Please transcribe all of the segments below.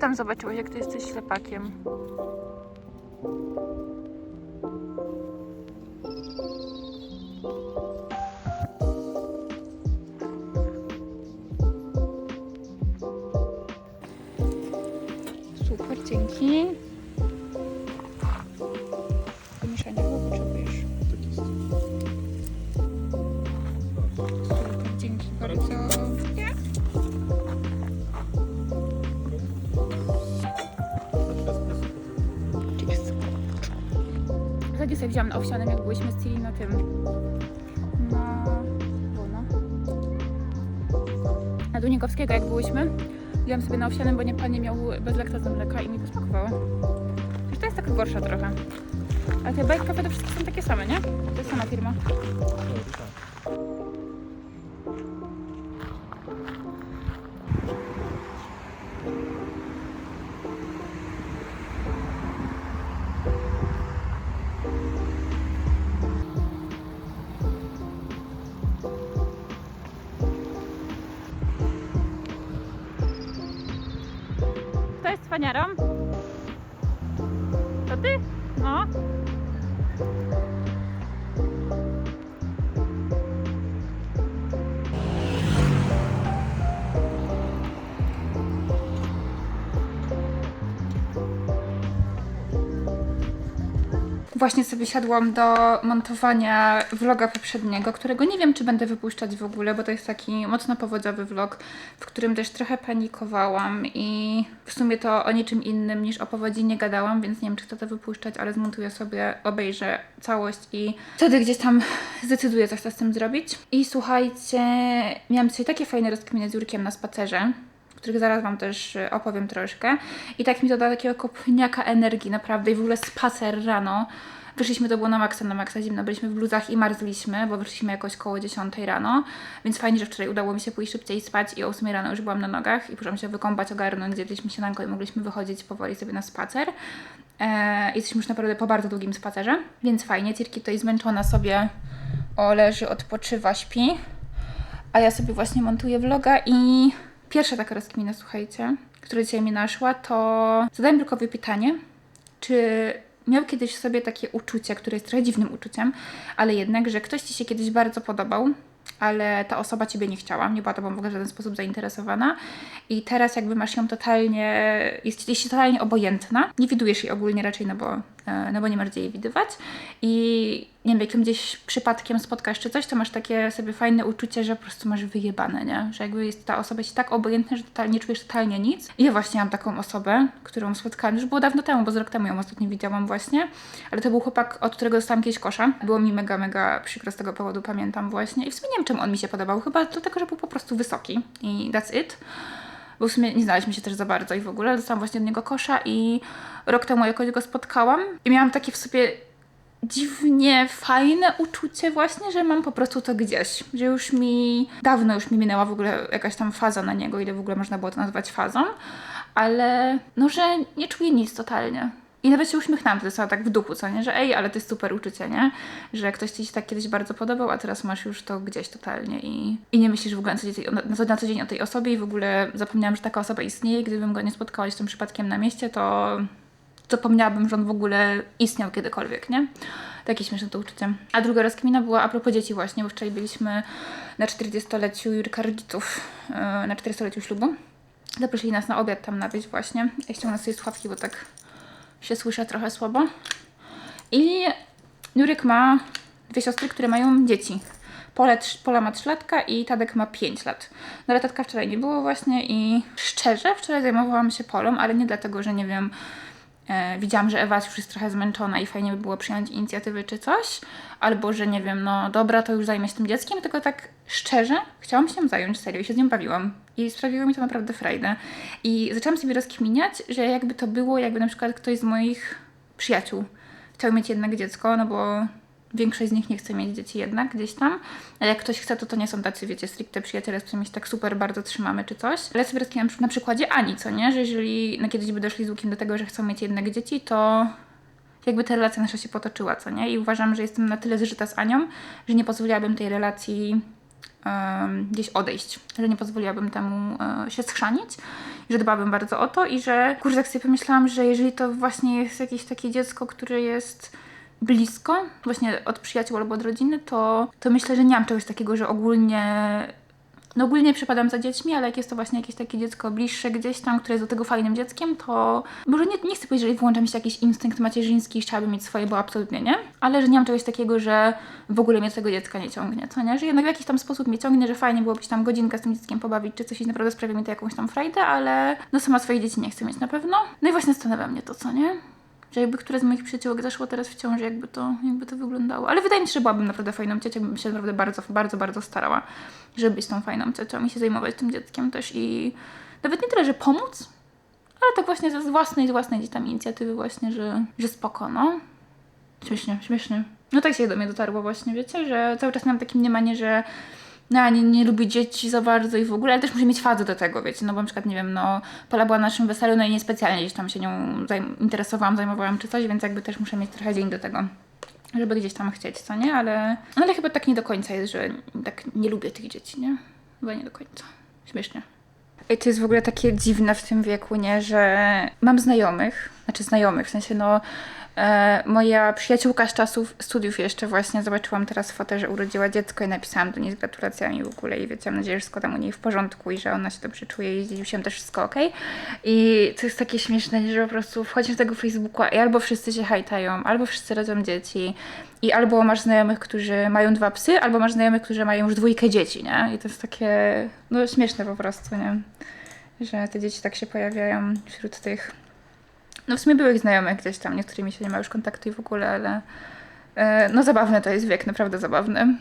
tam zobaczyłeś, jak ty jesteś ślepakiem? Super, dzięki. Dunikowskiego, jak byliśmy. Wziąłam sobie na owsianym, bo nie pan nie miał bezlaktozy mleka i mi posmakowało. To jest taka gorsza trochę. Ale te bajki kafe to wszystkie są takie same, nie? To jest sama firma. Cwaniarą? Właśnie sobie siadłam do montowania vloga poprzedniego, którego nie wiem, czy będę wypuszczać w ogóle, bo to jest taki mocno powodziowy vlog, w którym też trochę panikowałam i w sumie to o niczym innym niż o powodzi nie gadałam, więc nie wiem, czy chcę to wypuszczać, ale zmontuję sobie, obejrzę całość i wtedy gdzieś tam zdecyduję, co chcę z tym zrobić. I słuchajcie, miałam dzisiaj takie fajne rozkminy z Jurkiem na spacerze, których zaraz Wam też y, opowiem troszkę. I tak mi to da takiego kopniaka energii, naprawdę. I w ogóle spacer rano. Wyszliśmy, to było na maksa, na maksa zimno. Byliśmy w bluzach i marzliśmy, bo wyszliśmy jakoś koło 10 rano. Więc fajnie, że wczoraj udało mi się pójść szybciej spać i o 8 rano już byłam na nogach i poszłam się wykąpać, ogarnąć, zjedliśmy śniadanko i mogliśmy wychodzić powoli sobie na spacer. Eee, jesteśmy już naprawdę po bardzo długim spacerze, więc fajnie. Cirki tutaj zmęczona sobie o leży, odpoczywa, śpi. A ja sobie właśnie montuję vloga i pierwsza taka rozkmina, słuchajcie, która dzisiaj mi naszła, to zadałem Lukowi pytanie, czy miał kiedyś w sobie takie uczucie, które jest trochę dziwnym uczuciem, ale jednak, że ktoś Ci się kiedyś bardzo podobał, ale ta osoba Ciebie nie chciała, nie była Tobą w ogóle w żaden sposób zainteresowana i teraz jakby masz ją totalnie, jest Ci totalnie obojętna, nie widujesz jej ogólnie raczej, no bo, e, no bo nie masz gdzie jej widywać i nie wiem, jak ją gdzieś przypadkiem spotkasz czy coś, to masz takie sobie fajne uczucie, że po prostu masz wyjebane, nie? Że jakby jest ta osoba ci tak obojętna, że totalnie nie czujesz totalnie nic. I ja właśnie mam taką osobę, którą spotkałam, już było dawno temu, bo z rok temu ją ostatnio widziałam właśnie, ale to był chłopak, od którego dostałam kiedyś kosza. Było mi mega, mega przykro z tego powodu, pamiętam właśnie. I w sumie nie wiem, czemu on mi się podobał, chyba dlatego, że był po prostu wysoki i that's it. Bo w sumie nie znaliśmy się też za bardzo i w ogóle dostałam właśnie od niego kosza i rok temu jakoś go spotkałam i miałam takie w sobie dziwnie fajne uczucie właśnie, że mam po prostu to gdzieś, że już mi, dawno już mi minęła w ogóle jakaś tam faza na niego, ile w ogóle można było to nazwać fazą, ale no, że nie czuję nic totalnie. I nawet się uśmiechnęłam wtedy sobie tak w duchu, co nie, że ej, ale to jest super uczucie, nie? Że ktoś ci się tak kiedyś bardzo podobał, a teraz masz już to gdzieś totalnie i, i nie myślisz w ogóle na co, dzień, na, co- dzień o tej osobie i w ogóle zapomniałam, że taka osoba istnieje. Gdybym go nie spotkała gdzieś tam przypadkiem na mieście, to zapomniałabym, że on w ogóle istniał kiedykolwiek, nie? Takie śmieszne to uczucie. A druga rozkmina była a propos dzieci właśnie, bo wczoraj byliśmy na 40-leciu Jurka rodziców, yy, na 40-leciu ślubu. Zaprosili nas na obiad tam na wieś właśnie. Ja ściągnę sobie słuchawki, bo tak się słyszę trochę słabo. I Jurek ma dwie siostry, które mają dzieci. Trz- Pola ma 3 latka i Tadek ma 5 lat. No ale Tadka wczoraj nie było właśnie i szczerze wczoraj zajmowałam się Polą, ale nie dlatego, że nie wiem, e, widziałam, że Ewa już jest trochę zmęczona i fajnie by było przyjąć inicjatywę czy coś, albo że nie wiem, no dobra, to już zajmę się tym dzieckiem, tylko tak szczerze chciałam się zająć, serio, i się z nią bawiłam. I sprawiło mi to naprawdę frajdę. I zaczęłam sobie rozkminiać, że jakby to było, jakby na przykład ktoś z moich przyjaciół chciał mieć jednak dziecko, no bo większość z nich nie chce mieć dzieci jednak gdzieś tam. A jak ktoś chce, to to nie są tacy, wiecie, stricte przyjaciele, z którymi się tak super bardzo trzymamy czy coś. Ale sobie rozkminiam na przykładzie Ani, co nie? Że jeżeli no, kiedyś by doszli z Łukiem do tego, że chcą mieć jednak dzieci, to jakby ta relacja nasza się potoczyła, co nie? I uważam, że jestem na tyle zżyta z Anią, że nie pozwoliłabym tej relacji gdzieś odejść, że nie pozwoliłabym temu e, się schrzanić, że dbałabym bardzo o to i że, kurde, tak sobie pomyślałam, że jeżeli to właśnie jest jakieś takie dziecko, które jest blisko, właśnie od przyjaciół albo od rodziny, to, to myślę, że nie mam czegoś takiego, że ogólnie no ogólnie przepadam za dziećmi, ale jak jest to właśnie jakieś takie dziecko bliższe gdzieś tam, które jest do tego fajnym dzieckiem, to może nie, nie chcę powiedzieć, że włącza mi się jakiś instynkt macierzyński i chciałabym mieć swoje, bo absolutnie nie, ale że nie mam czegoś takiego, że w ogóle mnie tego dziecka nie ciągnie, co nie? Że jednak w jakiś tam sposób mnie ciągnie, że fajnie byłoby się tam godzinkę z tym dzieckiem pobawić, czy coś i naprawdę sprawia mi to jakąś tam frajdę, ale no sama swoich dzieci nie chcę mieć na pewno. No i właśnie zastanawia mnie to, co nie? Że jakby któreś z moich przyjaciółek zaszło teraz w ciąży, jakby to, jakby to wyglądało. Ale wydaje mi się, że byłabym naprawdę fajną ciocią, bym się naprawdę bardzo, bardzo, bardzo starała, żeby być tą fajną ciocią i się zajmować tym dzieckiem też i nawet nie tyle, że pomóc, ale tak właśnie ze własnej, z własnej gdzieś tam inicjatywy właśnie, że, że spoko, no. Śmiesznie, śmiesznie. No tak się do mnie dotarło właśnie, wiecie, że cały czas miałam takie mniemanie, że no, nie, nie lubię dzieci za bardzo i w ogóle, ale też muszę mieć fazę do tego, wiecie, no bo na przykład, nie wiem, no, Pola była na naszym weselu, no i niespecjalnie gdzieś tam się nią zajm- interesowałam, zajmowałam czy coś, więc jakby też muszę mieć trochę dzień do tego, żeby gdzieś tam chcieć, co nie, ale, no, ale chyba tak nie do końca jest, że tak nie lubię tych dzieci, nie? Chyba nie do końca. Śmiesznie. I to jest w ogóle takie dziwne w tym wieku, nie, że mam znajomych, znaczy znajomych, w sensie no moja przyjaciółka z czasów studiów jeszcze właśnie zobaczyłam teraz fotę, że urodziła dziecko i napisałam do niej z gratulacjami w ogóle i wiecie, mam nadzieję, że wszystko tam u niej w porządku i że ona się dobrze czuje i z dziewczym też wszystko ok. I to jest takie śmieszne, że po prostu wchodzisz do tego Facebooka i albo wszyscy się hajtają, albo wszyscy rodzą dzieci i albo masz znajomych, którzy mają dwa psy, albo masz znajomych, którzy mają już dwójkę dzieci, nie? I to jest takie, no śmieszne po prostu, nie? Że te dzieci tak się pojawiają wśród tych no w sumie byłych znajomych gdzieś tam, niektórymi się nie ma już kontaktu i w ogóle, ale e, no zabawny to jest wiek, naprawdę zabawny.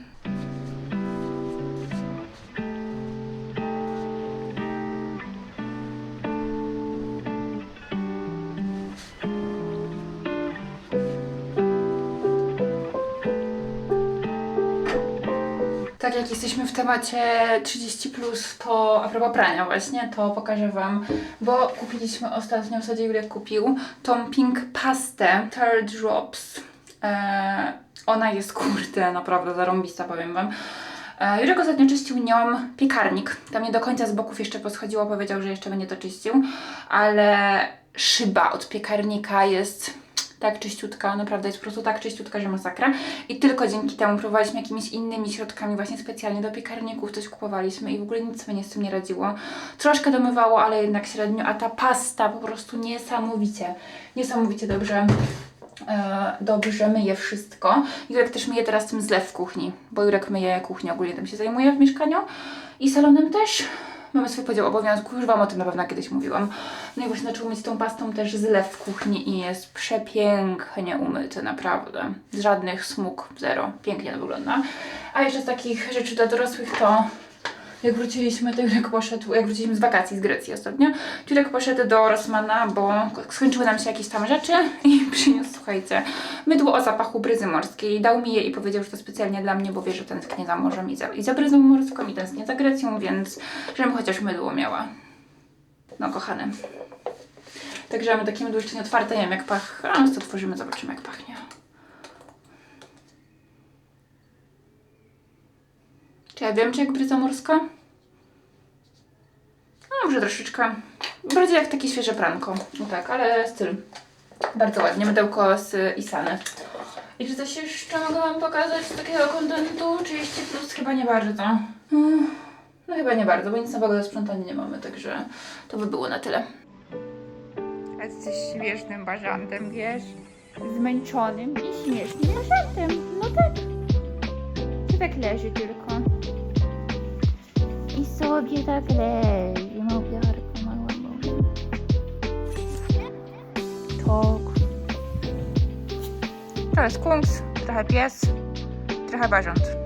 Jesteśmy w temacie 30, to a propos prania właśnie, to pokażę Wam, bo kupiliśmy ostatnio, w zasadzie Jurek kupił tą Pink Pastę Tear Drops. Eee, ona jest kurde, naprawdę zarąbista, powiem Wam. E, Jurek ostatnio czyścił nią piekarnik. Tam nie do końca z boków jeszcze poschodziło, powiedział, że jeszcze będzie to czyścił, ale szyba od piekarnika jest tak czyściutka, naprawdę jest po prostu tak czyściutka, że masakra. I tylko dzięki temu próbowaliśmy jakimiś innymi środkami właśnie specjalnie do piekarników, coś kupowaliśmy i w ogóle nic sobie z tym nie radziło. Troszkę domywało, ale jednak średnio, a ta pasta po prostu niesamowicie, niesamowicie dobrze e, dobrze myje wszystko. Jurek też myje teraz tym zlew w kuchni, bo Jurek myje kuchnię, ogólnie tym się zajmuje w mieszkaniu i salonem też. Mamy swój podział obowiązków, już Wam o tym na pewno kiedyś mówiłam. No i właśnie zaczął mieć tą pastą też zlew w kuchni i jest przepięknie umyty, naprawdę. Żadnych smug, zero. Pięknie to wygląda. A jeszcze z takich rzeczy dla dorosłych to jak wróciliśmy, to Jurek poszedł, jak wróciliśmy z wakacji z Grecji ostatnio, Jurek poszedł do Rossmana, bo skończyły nam się jakieś tam rzeczy i przyniósł, słuchajcie, mydło o zapachu bryzy morskiej. Dał mi je i powiedział, że to specjalnie dla mnie, bo wie, że tęsknię za morzem i za, i za bryzą morską i tęsknię za Grecją, więc żebym chociaż mydło miała. No, kochany. Także mamy takie mydło jeszcze nie otwarte, nie wiem jak pach, a no to otworzymy, zobaczymy jak pachnie. Czy ja wiem, czy jak bryza morska? No, może troszeczkę. Bardziej jak takie świeże pranko. No tak, ale styl. Bardzo ładnie. Mydełko z Isany. I czy coś jeszcze mogę Wam pokazać z takiego kontentu? 30 plus chyba nie bardzo. Hmm, No chyba nie bardzo, bo nic nowego do sprzątania nie mamy, także to by było na tyle. A jesteś śmiesznym bażantem, wiesz? Zmęczonym i śmiesznym bażantem. No tak. Czy tak leży tylko? Sobie tak leży, małpiarka mała moja. Tak. Trochę skunks, trochę pies, trochę barząd.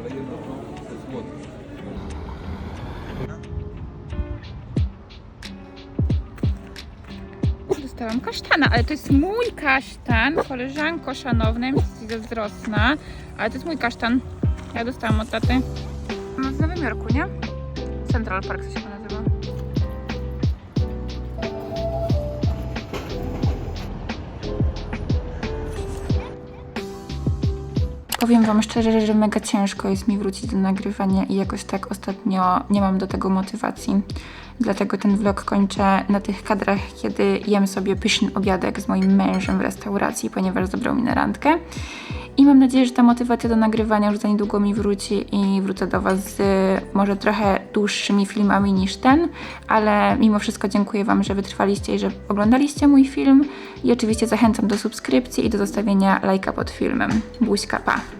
Ale jedno to jest słodkie. Dostałam kasztana, ale to jest mój kasztan, koleżanko szanowna, jesteś zazdrosna, ale to jest mój kasztan. Ja dostałam od taty. No w Nowym Jorku, nie? Central Park się nazywa. Powiem Wam szczerze, że mega ciężko jest mi wrócić do nagrywania i jakoś tak ostatnio nie mam do tego motywacji. Dlatego ten vlog kończę na tych kadrach, kiedy jem sobie pyszny obiadek z moim mężem w restauracji, ponieważ zabrał mi na randkę. I mam nadzieję, że ta motywacja do nagrywania już za niedługo mi wróci i wrócę do Was z może trochę dłuższymi filmami niż ten, ale mimo wszystko dziękuję Wam, że wytrwaliście i że oglądaliście mój film. I oczywiście zachęcam do subskrypcji i do zostawienia lajka pod filmem. Buźka, pa!